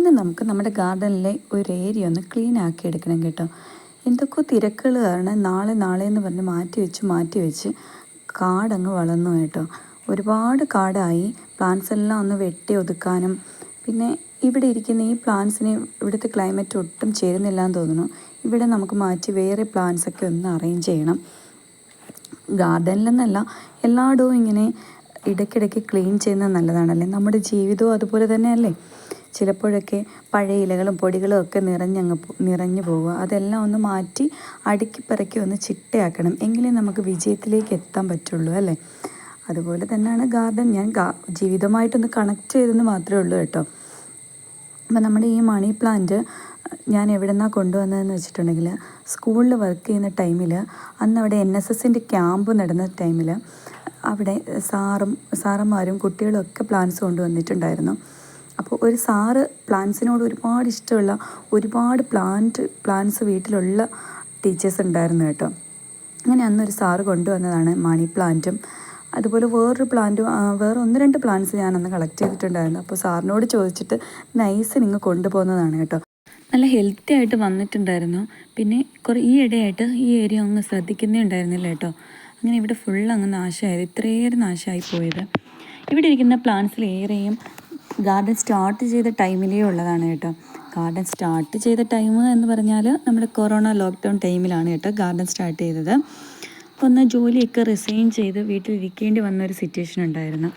ഇന്ന് നമുക്ക് നമ്മുടെ ഗാർഡനിലെ ഒരു ഏരിയ ഒന്ന് ക്ലീൻ ആക്കി എടുക്കണം കേട്ടോ. എന്തൊക്കെയോ തിരക്കുകൾ കാരണം നാളെ നാളെ എന്ന് പറഞ്ഞ് മാറ്റി വെച്ച് മാറ്റി വെച്ച് കാടങ്ങ് വളർന്നു കേട്ടോ. ഒരുപാട് കാടായി. പ്ലാന്റ്സ് എല്ലാം ഒന്ന് വെട്ടി ഒതുക്കാനും. പിന്നെ ഇവിടെ ഇരിക്കുന്ന ഈ പ്ലാന്റ്സിന് ഇവിടുത്തെ ക്ലൈമറ്റ് ഒട്ടും ചേരുന്നില്ല എന്ന് തോന്നുന്നു. ഇവിടെ നമുക്ക് മാറ്റി വേറെ പ്ലാന്റ്സ് ഒക്കെ ഒന്ന് അറേഞ്ച് ചെയ്യണം. ഗാർഡനിലെന്നല്ല എല്ലായിടവും ഇങ്ങനെ ഇടയ്ക്കിടയ്ക്ക് ക്ലീൻ ചെയ്യുന്നത് നല്ലതാണല്ലേ? നമ്മുടെ ജീവിതവും അതുപോലെ തന്നെയല്ലേ? ചിലപ്പോഴൊക്കെ പഴയ ഇലകളും പൊടികളും ഒക്കെ നിറഞ്ഞങ്ങ് നിറഞ്ഞു പോവുക. അതെല്ലാം ഒന്ന് മാറ്റി അടുക്കി പറക്കി ഒന്ന് ചിട്ടയാക്കണം. എങ്കിലേ നമുക്ക് വിജയത്തിലേക്ക് എത്താൻ പറ്റുള്ളൂ അല്ലേ? അതുപോലെ തന്നെയാണ് ഗാർഡൻ. ഞാൻ ജീവിതമായിട്ടൊന്ന് കണക്ട് ചെയ്തെന്ന് മാത്രമേ ഉള്ളൂ കേട്ടോ. അപ്പം നമ്മുടെ ഈ മണി പ്ലാന്റ് ഞാൻ എവിടെ നിന്നാണ് കൊണ്ടുവന്നതെന്ന് വെച്ചിട്ടുണ്ടെങ്കിൽ സ്കൂളിൽ വർക്ക് ചെയ്യുന്ന ടൈമിൽ അന്ന് അവിടെ എൻ എസ് എസിന്റെ ക്യാമ്പ് നടന്ന ടൈമിൽ അവിടെ സാറും സാറന്മാരും കുട്ടികളും ഒക്കെ പ്ലാന്റ്സ് കൊണ്ടുവന്നിട്ടുണ്ടായിരുന്നു. അപ്പോൾ ഒരു സാറ് പ്ലാന്റ്സിനോട് ഒരുപാട് ഇഷ്ടമുള്ള ഒരുപാട് പ്ലാന്റ് പ്ലാന്റ്സ് വീട്ടിലുള്ള ടീച്ചേഴ്സ് ഉണ്ടായിരുന്നു കേട്ടോ. അങ്ങനെ അന്നൊരു സാറ് കൊണ്ടുവന്നതാണ് മണി പ്ലാന്റും. അതുപോലെ വേറൊരു പ്ലാന്റും വേറെ ഒന്ന് രണ്ട് പ്ലാന്റ്സ് ഞാൻ അന്ന് കളക്ട് ചെയ്തിട്ടുണ്ടായിരുന്നു. അപ്പോൾ സാറിനോട് ചോദിച്ചിട്ട് നൈസ് നിങ്ങൾ കൊണ്ടുപോകുന്നതാണ് കേട്ടോ. നല്ല ഹെൽത്തി ആയിട്ട് വന്നിട്ടുണ്ടായിരുന്നു. പിന്നെ കുറേ ഈ ഇടയായിട്ട് ഈ ഏരിയ അങ്ങ് ശ്രദ്ധിക്കുന്നേ ഉണ്ടായിരുന്നില്ല കേട്ടോ. അങ്ങനെ ഇവിടെ ഫുൾ അങ്ങ് നാശമായത് ഇത്രയേറെ നാശമായി പോയത്. ഇവിടെ ഇരിക്കുന്ന പ്ലാന്റ്സിൽ ഏറെയും ഗാർഡൻ സ്റ്റാർട്ട് ചെയ്ത ടൈമിലേ ഉള്ളതാണ് കേട്ടോ. ഗാർഡൻ സ്റ്റാർട്ട് ചെയ്ത ടൈം എന്ന് പറഞ്ഞാൽ നമ്മുടെ കൊറോണ ലോക്ക്ഡൗൺ ടൈമിലാണ് കേട്ടോ ഗാർഡൻ സ്റ്റാർട്ട് ചെയ്തത്. അപ്പോൾ ഒന്ന് ജോലിയൊക്കെ റിസൈൻ ചെയ്ത് വീട്ടിലിരിക്കേണ്ടി വന്ന ഒരു സിറ്റുവേഷൻ ഉണ്ടായിരുന്നു.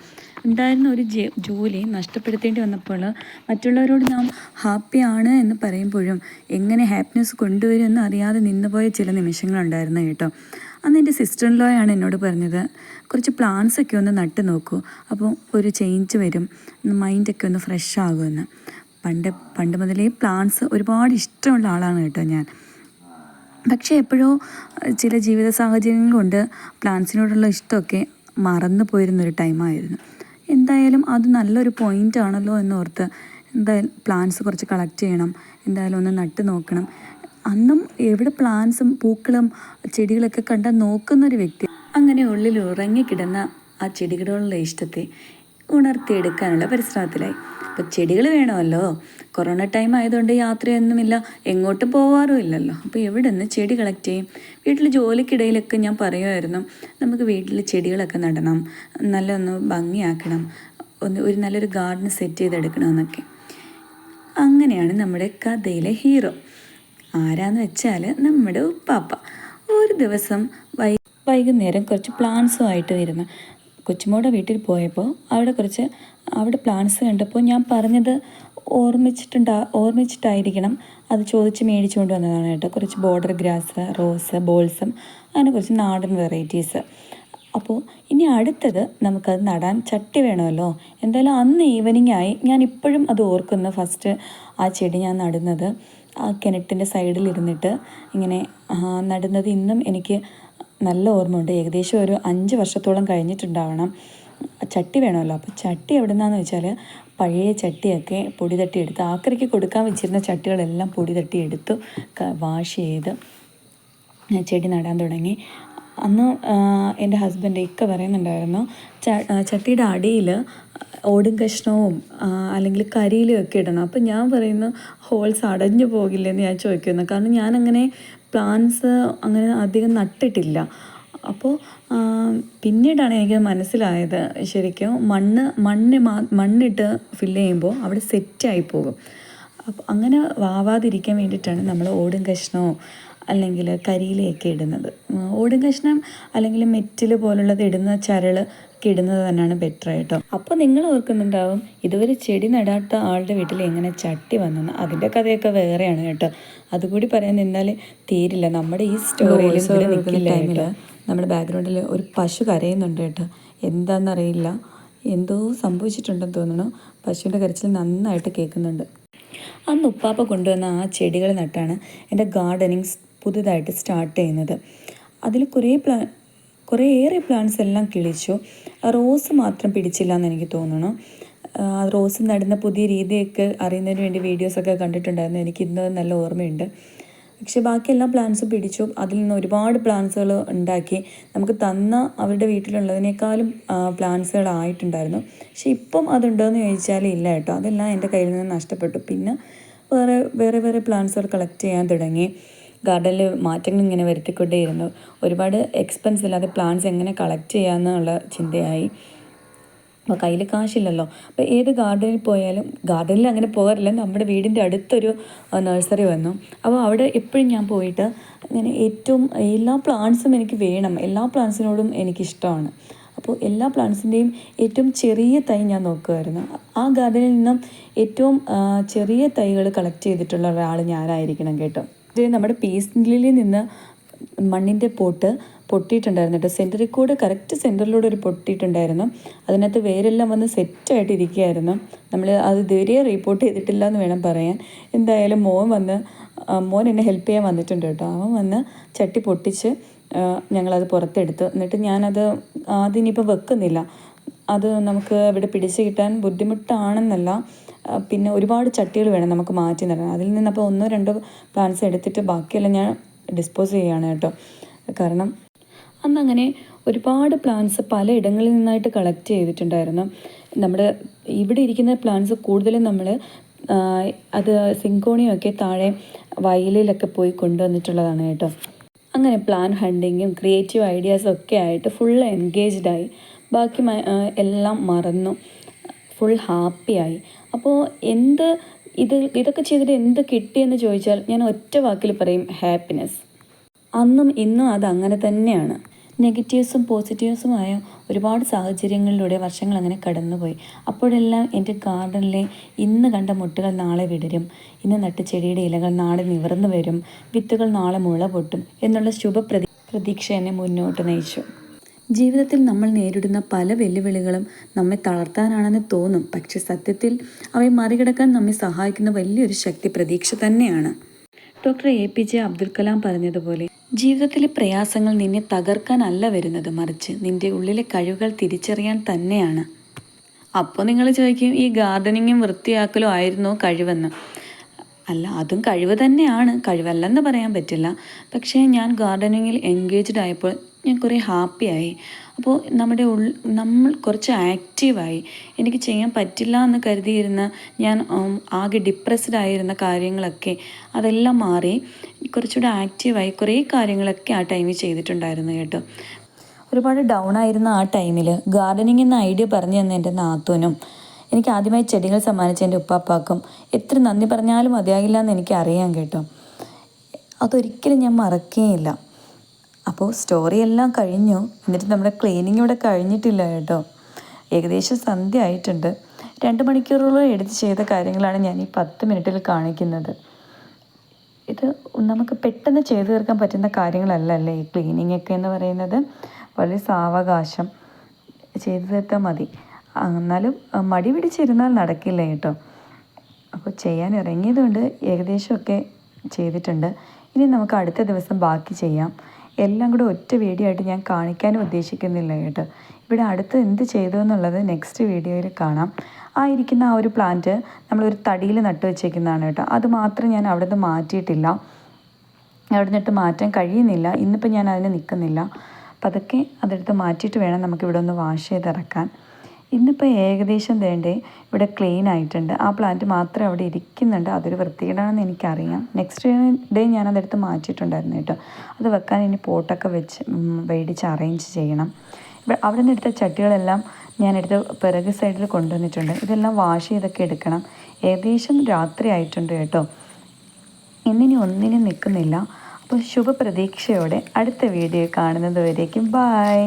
ഉണ്ടായിരുന്ന ഒരു ജോലി നഷ്ടപ്പെടുത്തേണ്ടി വന്നപ്പോൾ മറ്റുള്ളവരോട് നാം ഹാപ്പിയാണ് എന്ന് പറയുമ്പോഴും എങ്ങനെ ഹാപ്പിനെസ് കൊണ്ടുവരും എന്ന് അറിയാതെ നിന്നുപോയ ചില നിമിഷങ്ങളുണ്ടായിരുന്നു കേട്ടോ. അന്ന് എന്റെ സിസ്റ്റർ ലോയാണ് എന്നോട് പറഞ്ഞത് കുറച്ച് പ്ലാന്റ്സ് ഒക്കെ ഒന്ന് നട്ട് നോക്കൂ. അപ്പോൾ ഒരു ചേഞ്ച് വരും. മൈൻഡൊക്കെ ഒന്ന് ഫ്രഷ് ആകുമെന്ന്. പണ്ട് പണ്ട് മുതലേ പ്ലാന്റ്സ് ഒരുപാട് ഇഷ്ടമുള്ള ആളാണ് കേട്ടോ ഞാൻ. പക്ഷേ എപ്പോഴോ ചില ജീവിത സാഹചര്യങ്ങൾ കൊണ്ട് പ്ലാന്റ്സിനോടുള്ള ഇഷ്ടമൊക്കെ മറന്നു പോയിരുന്നൊരു ടൈമായിരുന്നു എന്തായാലും അത് നല്ലൊരു പോയിന്റ് ആണല്ലോ എന്നോർത്ത് എന്തായാലും പ്ലാന്റ്സ് കുറച്ച് കളക്ട് ചെയ്യണം. എന്തായാലും ഒന്ന് നട്ട് നോക്കണം. അന്നും എവിടെ പ്ലാന്റ്സും പൂക്കളും ചെടികളൊക്കെ കണ്ടാൽ നോക്കുന്നൊരു വ്യക്തി. അങ്ങനെ ഉള്ളിൽ ഉറങ്ങിക്കിടന്ന ആ ചെടികളോടുള്ള ഇഷ്ടത്തെ ഉണർത്തിയെടുക്കാനുള്ള പരിശ്രമത്തിലായി അപ്പോൾ ചെടികൾ വേണമല്ലോ. കൊറോണ ടൈം ആയതുകൊണ്ട് യാത്രയൊന്നുമില്ല. എങ്ങോട്ട് പോവാറും ഇല്ലല്ലോ. അപ്പോൾ എവിടെ നിന്ന് ചെടി കളക്ട് ചെയ്യും? വീട്ടിൽ ജോലിക്കിടയിലൊക്കെ ഞാൻ പറയുമായിരുന്നു. നമുക്ക് വീട്ടിൽ ചെടികളൊക്കെ നടണം. നല്ല ഒന്ന് ഭംഗിയാക്കണം. ഒന്ന് ഒരു നല്ലൊരു ഗാർഡൻ സെറ്റ് ചെയ്തെടുക്കണമെന്നൊക്കെ. അങ്ങനെയാണ് നമ്മുടെ കഥയിലെ ഹീറോ ആരാന്ന് വെച്ചാൽ നമ്മുടെ ഉപ്പാപ്പ. ഒരു ദിവസം വൈ വൈകുന്നേരം കുറച്ച് പ്ലാന്റ്സുമായിട്ട് വരുന്നു. കൊച്ചുമോടെ വീട്ടിൽ പോയപ്പോൾ അവിടെ കുറച്ച് അവിടെ പ്ലാന്റ്സ് കണ്ടപ്പോൾ ഞാൻ പറഞ്ഞത് ഓർമ്മിച്ചിട്ടുണ്ടാ ഓർമ്മിച്ചിട്ടായിരിക്കണം അത് ചോദിച്ച് മേടിച്ചുകൊണ്ട് വന്നതാണ് കേട്ടോ. കുറച്ച് ബോർഡർ ഗ്രാസ് റോസ് ബോൾസം അങ്ങനെ കുറച്ച് നാടൻ വെറൈറ്റീസ് അപ്പോൾ ഇനി അടുത്തത് നമുക്കത് നടാൻ ചട്ടി വേണമല്ലോ. എന്തായാലും അന്ന് ഈവനിങ് ആയി. ഞാൻ ഇപ്പോഴും അത് ഓർക്കുന്നു. ഫസ്റ്റ് ആ ചെടി ഞാൻ നടുന്നത്. ആ കിണറ്റിന്റെ സൈഡിലിരുന്നിട്ട് ഇങ്ങനെ നടുന്നത് ഇന്നും എനിക്ക് നല്ല ഓർമ്മയുണ്ട്. ഏകദേശം ഒരു അഞ്ച് വർഷത്തോളം കഴിഞ്ഞിട്ടുണ്ടാവണം. ചട്ടി വേണമല്ലോ. അപ്പോൾ ചട്ടി എവിടെ നിന്നാന്ന് വെച്ചാൽ പഴയ ചട്ടിയൊക്കെ പൊടി തട്ടിയെടുത്ത് ആക്രിക്ക് കൊടുക്കാൻ വെച്ചിരുന്ന ചട്ടികളെല്ലാം പൊടി തട്ടിയെടുത്തു വാഷ് ചെയ്ത് ചെടി നടാൻ തുടങ്ങി. അന്ന് എന്റെ ഹസ്ബൻഡ് ഇക്ക പറയുന്നുണ്ടായിരുന്നു ചട്ടിയുടെ അടിയിൽ ഓടും കഷ്ണവും അല്ലെങ്കിൽ കരിയിലും ഒക്കെ ഇടണം. അപ്പം ഞാൻ പറയുന്നു ഹോൾസ് അടഞ്ഞു പോകില്ലെന്ന് ഞാൻ ചോദിക്കുന്നു. കാരണം ഞാനങ്ങനെ പ്ലാന്റ്സ് അങ്ങനെ അധികം നട്ടിട്ടില്ല. അപ്പോൾ പിന്നീടാണ് എനിക്ക് മനസ്സിലായത് ശരിക്കും മണ്ണ് മണ്ണ് മണ്ണിട്ട് ഫില്ല് ചെയ്യുമ്പോൾ അവിടെ സെറ്റായി പോകും. അപ്പം അങ്ങനെ വാവാതിരിക്കാൻ വേണ്ടിയിട്ടാണ് നമ്മൾ ഓടും കഷ്ണമോ അല്ലെങ്കിൽ കരിയിലയൊക്കെ ഇടുന്നത്. ഓടും കഷ്ണം അല്ലെങ്കിൽ മെറ്റിൽ പോലുള്ളത് ഇടുന്ന ചരൾ ഒക്കെ ഇടുന്നത് തന്നെയാണ് ബെറ്റർ കേട്ടോ അപ്പോൾ നിങ്ങൾ ഓർക്കുന്നുണ്ടാവും ഇതുവരെ ചെടി നടാത്ത ആളുടെ വീട്ടിൽ എങ്ങനെ ചട്ടി വന്നെന്ന്. അതിന്റെ കഥയൊക്കെ വേറെയാണ് കേട്ടോ. അതുകൂടി പറയാൻ നിന്നാൽ തീരില്ല. നമ്മുടെ ഈ സ്റ്റോറിയിൽ നിൽക്കില്ല ടൈമിൽ നമ്മുടെ ബാക്ക്ഗ്രൗണ്ടിൽ ഒരു പശു കരയുന്നുണ്ട് കേട്ടോ. എന്താണെന്നറിയില്ല എന്തോ സംഭവിച്ചിട്ടുണ്ടെന്ന് തോന്നുന്നു. പശുവിന്റെ കരച്ചിൽ നന്നായിട്ട് കേൾക്കുന്നുണ്ട്. അന്ന് ഉപ്പാപ്പ കൊണ്ടുവന്ന ആ ചെടികൾ നട്ടാണ് എന്റെ ഗാർഡനിങ് പുതുതായിട്ട് സ്റ്റാർട്ട് ചെയ്യുന്നത്. അതിൽ കുറേ പ്ലാ കുറേ ഏറെ പ്ലാന്റ്സ് എല്ലാം കിളിച്ചു. റോസ് മാത്രം പിടിച്ചില്ല എന്ന് എനിക്ക് തോന്നുന്നു. റോസ് നടുന്ന പുതിയ രീതിയൊക്കെ അറിയുന്നതിന് വേണ്ടി വീഡിയോസൊക്കെ കണ്ടിട്ടുണ്ടായിരുന്നു. എനിക്ക് ഇന്ന് നല്ല ഓർമ്മയുണ്ട്. പക്ഷെ ബാക്കി എല്ലാ പ്ലാന്റ്സും പിടിച്ചു. അതിൽ നിന്ന് ഒരുപാട് പ്ലാന്റ്സുകൾ ഉണ്ടാക്കി. നമുക്ക് തന്ന അവരുടെ വീട്ടിലുള്ളതിനേക്കാളും പ്ലാന്റ്സുകളായിട്ടുണ്ടായിരുന്നു പക്ഷെ ഇപ്പം അതുണ്ടോയെന്ന് ചോദിച്ചാൽ ഇല്ല കേട്ടോ. അതെല്ലാം എന്റെ കയ്യിൽ നിന്ന് നഷ്ടപ്പെട്ടു. പിന്നെ വേറെ വേറെ വേറെ പ്ലാന്റ്സുകൾ കളക്ട് ചെയ്യാൻ തുടങ്ങി. ഗാർഡനിൽ മാറ്റങ്ങൾ ഇങ്ങനെ വരുത്തിക്കൊണ്ടേയിരുന്നു. ഒരുപാട് എക്സ്പെൻസ് ഇല്ലാതെ പ്ലാന്റ്സ് എങ്ങനെ കളക്ട് ചെയ്യാമെന്നുള്ള ചിന്തയായി. അപ്പോൾ കയ്യിൽ കാശില്ലല്ലോ. അപ്പോൾ ഏത് ഗാർഡനിൽ പോയാലും ഗാർഡനിൽ അങ്ങനെ പോകാറില്ല. നമ്മുടെ വീടിന്റെ അടുത്തൊരു നഴ്സറി വന്നു. അപ്പോൾ അവിടെ എപ്പോഴും ഞാൻ പോയിട്ട് അങ്ങനെ ഏറ്റവും എല്ലാ പ്ലാന്റ്സും എനിക്ക് വേണം. എല്ലാ പ്ലാന്റ്സിനോടും എനിക്കിഷ്ടമാണ്. അപ്പോൾ എല്ലാ പ്ലാന്റ്സിന്റെയും ഏറ്റവും ചെറിയ തൈ ഞാൻ നോക്കുമായിരുന്നു. ആ ഗാർഡനിൽ നിന്നും ഏറ്റവും ചെറിയ തൈകൾ കളക്ട് ചെയ്തിട്ടുള്ള ഒരാൾ ഞാനായിരിക്കണം കേട്ടോ. ഇത് നമ്മുടെ പേസ്റ്റിലിൽ നിന്ന് മണ്ണിന്റെ പോട്ട് പൊട്ടിയിട്ടുണ്ടായിരുന്നു കേട്ടോ. സെന്ററിൽ കൂടെ കറക്റ്റ് സെന്ററിലൂടെ ഒരു പൊട്ടിയിട്ടുണ്ടായിരുന്നു. അതിനകത്ത് വേരെല്ലാം വന്ന് സെറ്റായിട്ട് ഇരിക്കുകയായിരുന്നു. നമ്മൾ അത് ഇതുവരെ റിപ്പോർട്ട് ചെയ്തിട്ടില്ല എന്ന് വേണം പറയാൻ. എന്തായാലും മോൻ വന്ന് മോൻ എന്നെ ഹെൽപ്പ് ചെയ്യാൻ വന്നിട്ടുണ്ട് കേട്ടോ. അവൻ വന്ന് ചട്ടി പൊട്ടിച്ച് ഞങ്ങളത് പുറത്തെടുത്തു. എന്നിട്ട് ഞാനത് ആദ്യം ഇനിയിപ്പോൾ വെക്കുന്നില്ല. അത് നമുക്ക് ഇവിടെ പിടിച്ച് കിട്ടാൻ ബുദ്ധിമുട്ടാണെന്നല്ല. പിന്നെ ഒരുപാട് ചട്ടികൾ വേണം നമുക്ക് മാറ്റി നടണം അതിൽ നിന്ന് അപ്പോൾ ഒന്നോ രണ്ടോ പ്ലാന്റ്സ് എടുത്തിട്ട് ബാക്കിയെല്ലാം ഞാൻ ഡിസ്പോസ് ചെയ്യുകയാണ് കേട്ടോ. കാരണം അന്നങ്ങനെ ഒരുപാട് പ്ലാന്റ്സ് പലയിടങ്ങളിൽ നിന്നായിട്ട് കളക്ട് ചെയ്തിട്ടുണ്ടായിരുന്നു. നമ്മുടെ ഇവിടെ ഇരിക്കുന്ന പ്ലാന്റ്സ് കൂടുതലും നമ്മൾ അത് സിങ്കോണിയൊക്കെ താഴെ വയലിലൊക്കെ പോയി കൊണ്ടുവന്നിട്ടുള്ളതാണ് കേട്ടോ. അങ്ങനെ പ്ലാൻ ഹണ്ടിങ്ങും ക്രിയേറ്റീവ് ഐഡിയാസും ഒക്കെ ആയിട്ട് ഫുൾ എൻഗേജ്ഡായി ബാക്കി എല്ലാം മറന്നു. ഫുൾ ഹാപ്പിയായി അപ്പോൾ എന്ത് ഇത് ഇതൊക്കെ ചെയ്തിട്ട് എന്ത് കിട്ടിയെന്ന് ചോദിച്ചാൽ ഞാൻ ഒറ്റ വാക്കിൽ പറയും ഹാപ്പിനെസ് അന്നും ഇന്നും അത് അങ്ങനെ തന്നെയാണ്. നെഗറ്റീവ്സും പോസിറ്റീവ്സുമായ ഒരുപാട് സാഹചര്യങ്ങളിലൂടെ വർഷങ്ങൾ അങ്ങനെ കടന്നുപോയി. അപ്പോഴെല്ലാം എന്റെ ഗാർഡനിലെ ഇന്ന് കണ്ട മുട്ടുകൾ നാളെ വിടരും. ഇന്ന് നട്ട ചെടിയുടെ ഇലകൾ നാളെ നിവർന്നു വരും. വിത്തുകൾ നാളെ മുള പൊട്ടും. എന്നുള്ള ശുഭപ്രതി പ്രതീക്ഷ എന്നെ മുന്നോട്ട് നയിച്ചു. ജീവിതത്തിൽ നമ്മൾ നേരിടുന്ന പല വെല്ലുവിളികളും നമ്മെ തളർത്താനാണെന്ന് തോന്നും. പക്ഷെ സത്യത്തിൽ അവയെ മറികടക്കാൻ നമ്മെ സഹായിക്കുന്ന വലിയൊരു ശക്തി പ്രതീക്ഷ തന്നെയാണ്. Doctor A P J Abdul Kalam പറഞ്ഞതുപോലെ ജീവിതത്തിലെ പ്രയാസങ്ങൾ നിന്നെ തകർക്കാനല്ല വരുന്നത് മറിച്ച് നിന്റെ ഉള്ളിലെ കഴിവുകൾ തിരിച്ചറിയാൻ തന്നെയാണ്. അപ്പോൾ നിങ്ങൾ ചോദിക്കും ഈ ഗാർഡനിങ്ങും വൃത്തിയാക്കലും ആയിരുന്നോ കഴിവെന്ന്? അല്ല അതും കഴിവ് തന്നെയാണ്. കഴിവല്ലെന്ന് പറയാൻ പറ്റില്ല. പക്ഷേ ഞാൻ ഗാർഡനിങ്ങിൽ എൻഗേജ്ഡ് ആയപ്പോൾ ഞാൻ കുറേ ഹാപ്പിയായി അപ്പോൾ നമ്മുടെ ഉൾ നമ്മൾ കുറച്ച് ആക്റ്റീവായി എനിക്ക് ചെയ്യാൻ പറ്റില്ല എന്ന് കരുതിയിരുന്ന ഞാൻ ആകെ ഡിപ്രസ്ഡ് ആയിരുന്ന കാര്യങ്ങളൊക്കെ അതെല്ലാം മാറി. കുറച്ചുകൂടെ ആക്റ്റീവായി കുറേ കാര്യങ്ങളൊക്കെ ആ ടൈമിൽ ചെയ്തിട്ടുണ്ടായിരുന്നു കേട്ടോ. ഒരുപാട് ഡൗൺ ആയിരുന്ന ആ ടൈമിൽ ഗാർഡനിങ് എന്ന ഐഡിയ പറഞ്ഞു തന്ന എന്റെ നാത്തൂനും. എനിക്ക് ആദ്യമായി ചെടികൾ സമ്മാനിച്ച എന്റെ ഉപ്പാപ്പാക്കും. എത്ര നന്ദി പറഞ്ഞാലും മതിയാകില്ല എന്ന് എനിക്ക് അറിയാം കേട്ടോ. അതൊരിക്കലും ഞാൻ മറക്കുകയില്ല അപ്പോൾ സ്റ്റോറി എല്ലാം കഴിഞ്ഞു. എന്നിട്ട് നമ്മുടെ ക്ലീനിങ് ഇവിടെ കഴിഞ്ഞിട്ടില്ല കേട്ടോ. ഏകദേശം സന്ധ്യ ആയിട്ടുണ്ട്. രണ്ട് മണിക്കൂറോളം എടുത്ത് ചെയ്ത കാര്യങ്ങളാണ് ഞാൻ ഈ പത്ത് മിനിറ്റിൽ കാണിക്കുന്നത്. ഇത് നമുക്ക് പെട്ടെന്ന് ചെയ്തു തീർക്കാൻ പറ്റുന്ന കാര്യങ്ങളല്ലല്ലേ ഈ ക്ലീനിങ് ഒക്കെ എന്ന് പറയുന്നത്. വളരെ സാവകാശം. ചെയ്തു തീർത്താൽ മതി. എന്നാലും മടി പിടിച്ചിരുന്നാൽ നടക്കില്ല കേട്ടോ. അപ്പോൾ ചെയ്യാൻ ഇറങ്ങിയതുകൊണ്ട് ഏകദേശമൊക്കെ ചെയ്തിട്ടുണ്ട്. ഇനി നമുക്ക് അടുത്ത ദിവസം ബാക്കി ചെയ്യാം. എല്ലാം കൂടെ ഒറ്റ വീഡിയോ ആയിട്ട് ഞാൻ കാണിക്കാനും ഉദ്ദേശിക്കുന്നില്ല കേട്ടോ. ഇവിടെ അടുത്ത് എന്ത് ചെയ്തു എന്നുള്ളത് നെക്സ്റ്റ് വീഡിയോയിൽ കാണാം. ആ ഇരിക്കുന്ന ആ ഒരു പ്ലാന്റ് നമ്മളൊരു തടിയിൽ നട്ടു വെച്ചേക്കുന്നതാണ് കേട്ടോ. അത് മാത്രം ഞാൻ അവിടെ നിന്ന് മാറ്റിയിട്ടില്ല. അവിടെ നിന്നിട്ട് മാറ്റാൻ കഴിയുന്നില്ല. ഇന്നിപ്പോൾ ഞാൻ അതിന് നിൽക്കുന്നില്ല. അപ്പം അതൊക്കെ അതെടുത്ത് മാറ്റിയിട്ട് വേണം നമുക്കിവിടെ ഒന്ന് വാഷ് ചെയ്തിറക്കാൻ. ഇന്നിപ്പോൾ ഏകദേശം വേണ്ടേ ഇവിടെ ക്ലീൻ ആയിട്ടുണ്ട്. ആ പ്ലാന്റ് മാത്രമേ അവിടെ ഇരിക്കുന്നുണ്ട്. അതൊരു വൃത്തികേടാണെന്ന് എനിക്കറിയാം. നെക്സ്റ്റ് ഡേ ഞാൻ അതെടുത്ത് മാറ്റിയിട്ടുണ്ടായിരുന്നു കേട്ടോ. അത് വെക്കാൻ ഇനി പോട്ടൊക്കെ വെച്ച് മേടിച്ച് അറേഞ്ച് ചെയ്യണം. അവിടെ നിന്ന് എടുത്ത ചട്ടികളെല്ലാം ഞാൻ എടുത്ത് പിറക് സൈഡിൽ കൊണ്ടുവന്നിട്ടുണ്ട്. ഇതെല്ലാം വാഷ് ചെയ്തൊക്കെ എടുക്കണം. ഏകദേശം രാത്രി ആയിട്ടുണ്ട് കേട്ടോ. ഇന്നിനി ഒന്നിനും നിൽക്കുന്നില്ല അപ്പോൾ ശുഭപ്രതീക്ഷയോടെ അടുത്ത വീഡിയോ കാണുന്നത് വരേക്കും. ബായ്